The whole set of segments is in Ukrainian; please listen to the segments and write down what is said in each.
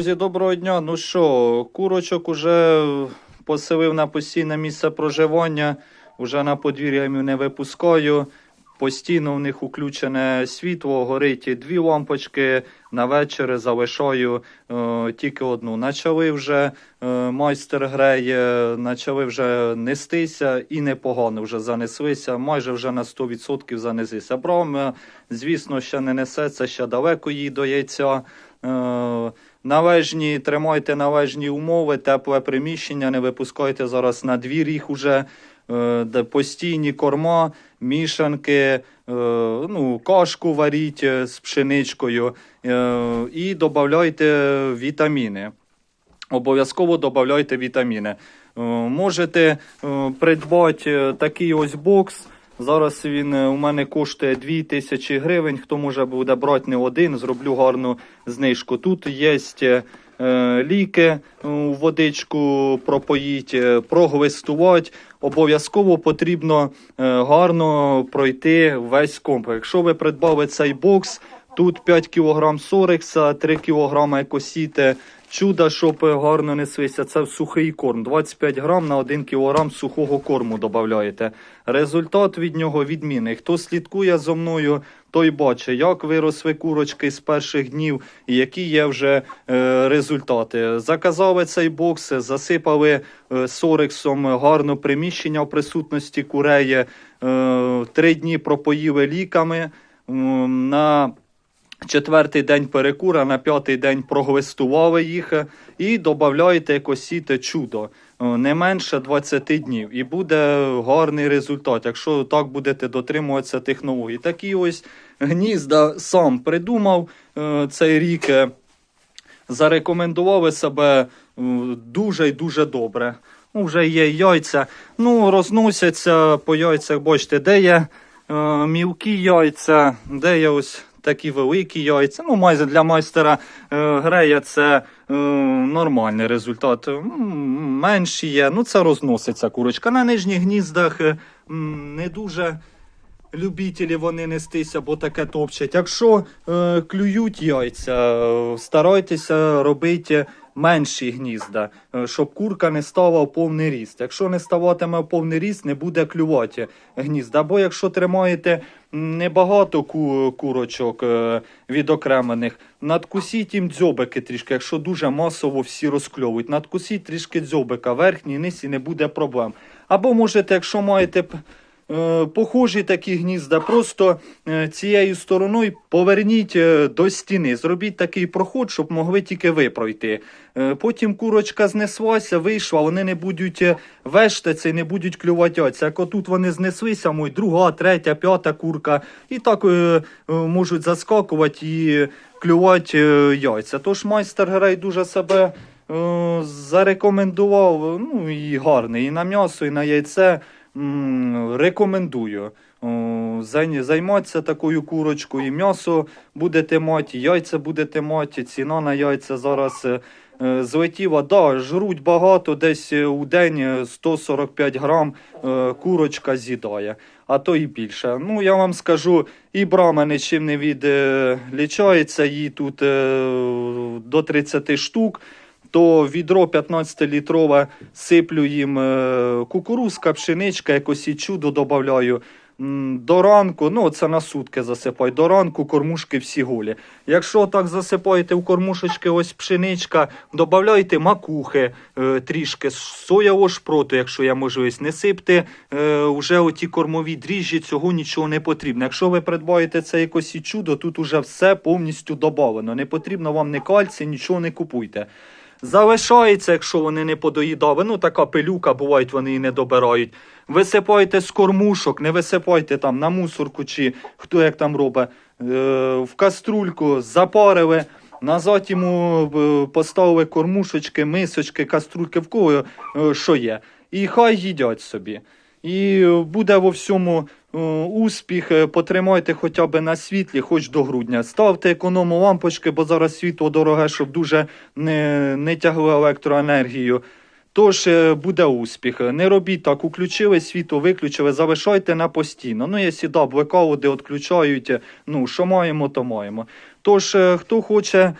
Друзі, доброго дня. Ну що, курочок уже поселив на постійне місце проживання. Уже на подвір'я не випускаю. Постійно в них включене світло, горить дві лампочки. На вечір залишаю е, тільки одну. Начали вже е, майстер греє, почали вже нестися і непогано вже занеслися. Майже вже на 100% занеслися. Бром, звісно, ще не несеться, ще далеко їй до. Е, Належні, тримайте належні умови, тепле приміщення, не випускайте зараз на двір їх уже. е, Постійні корма, мішанки, е, ну, кашку варіть е, з пшеничкою і додавайте вітаміни. Обов'язково додавайте вітаміни. Можете придбати такий ось бокс. Зараз він е, у мене коштує 2000 гривень. Хто може буде брати не один, зроблю гарну знижку. Тут є е, ліки, е, у водичку пропоїть, прогвистувати. Обов'язково потрібно гарно пройти весь комплекс. Якщо ви придбали цей бокс, тут 5 кг сорекса, 3 кг екосіти. Чудо, щоб гарно неслися, це сухий корм. 25 грам на 1 кг сухого корму додаєте. Результат від нього відмінний. Хто слідкує за мною, той бачить, як виросли курочки з перших днів і які є вже е, результати. Заказали цей бокс, засипали е, сорексом гарно приміщення в присутності куреї. Е, три дні пропоїли ліками. М, На Четвертий день перекура, на п'ятий день проглистували їх е, і додаєте екосіте чудо е, не менше 20 днів. І буде гарний результат, якщо так будете дотримуватися технологій. Такі ось гнізда сам придумав е, цей рік. Зарекомендували себе дуже і дуже добре. Ну, вже є яйця. Ну, розносяться по яйцях, бачите, де є мілкі яйця, де є ось такі великі яйця. Ну, майже для майстера е, грея це е, нормальний результат. Менші є. Ну, це розноситься курочка. На нижніх гніздах е, не дуже. Любітелі вони нестися, бо таке топчать. Якщо е, клюють яйця, старайтеся робити менші гнізда, е, щоб курка не стала в повний ріст. Якщо не ставатиме повний ріст, не буде клювати гнізда. Або якщо тримаєте небагато ку- курочок е, відокремлених, надкусіть їм дзьобики трішки, якщо дуже масово всі розкльовують. Надкусіть трішки дзьобика, верхній, низ і не буде проблем. Або можете, якщо маєте похожі такі гнізда, просто е, цією стороною поверніть е, до стіни. Зробіть такий проход, щоб могли тільки ви пройти. Е, Потім курочка знеслася, вийшла, вони не будуть е, вештатися не будуть клювати яйця. Як отут вони знеслися, мой друга, третя, п'ята курка, і так е, е, можуть заскакувати і клювати е, яйця. Тож майстер Грей дуже себе е, зарекомендував. Ну і гарний. І на м'ясо, і на яйце. Рекомендую. Займатися такою курочкою, і м'ясо будете мати, яйця будете мати. Ціна на яйця зараз е, злетіла. Да, жруть багато, десь е, у день е, 145 грам е, курочка з'їдає, а то і більше. Ну, я вам скажу, і брама нічим не відлічається, їй тут до 30 штук то відро 15-літрове сиплю їм е, кукурузка, пшеничка, якось і чудо додаю. До ранку, ну це на сутки засипаю, до ранку кормушки всі голі. Якщо так засипаєте в кормушечки ось пшеничка, додавайте макухи е, трішки, соєвого шпроту, якщо є можливість, не сипте е, вже оті кормові дріжджі, цього нічого не потрібно. Якщо ви придбаєте це якось і чудо, тут уже все повністю додано. Не потрібно вам ні кальцій, нічого не купуйте. Залишається, якщо вони не подоїдали. Ну, така пилюка, бувають, вони і не добирають. Висипайте з кормушок, не висипайте там на мусорку чи хто як там робить. Е, в каструльку запарили, назад йому е, поставили кормушечки, мисочки, каструльки, в кого е, що є. І хай їдять собі. І буде во всьому успіх. Е, Потримайте хоча б на світлі, хоч до грудня. Ставте економу лампочки, бо зараз світло дороге, щоб дуже не, не тягли електроенергію. Тож е, буде успіх. Не робіть так, включили світло, виключили, залишайте на постійно. Ну, якщо да, блекаути відключають, ну що маємо, то маємо. Тож, е, хто хоче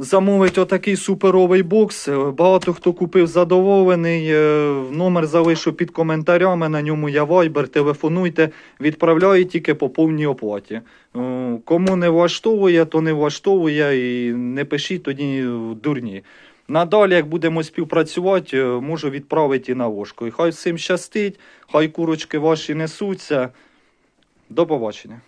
замовити отакий суперовий бокс. Багато хто купив задоволений. Е, Номер залишу під коментарями. На ньому я вайбер. Телефонуйте, відправляю тільки по повній оплаті. Е, Кому не влаштовує, то не влаштовує і не пишіть тоді дурні. Надалі, як будемо співпрацювати, е, можу відправити і на ложку. І хай всім щастить, хай курочки ваші несуться. До побачення.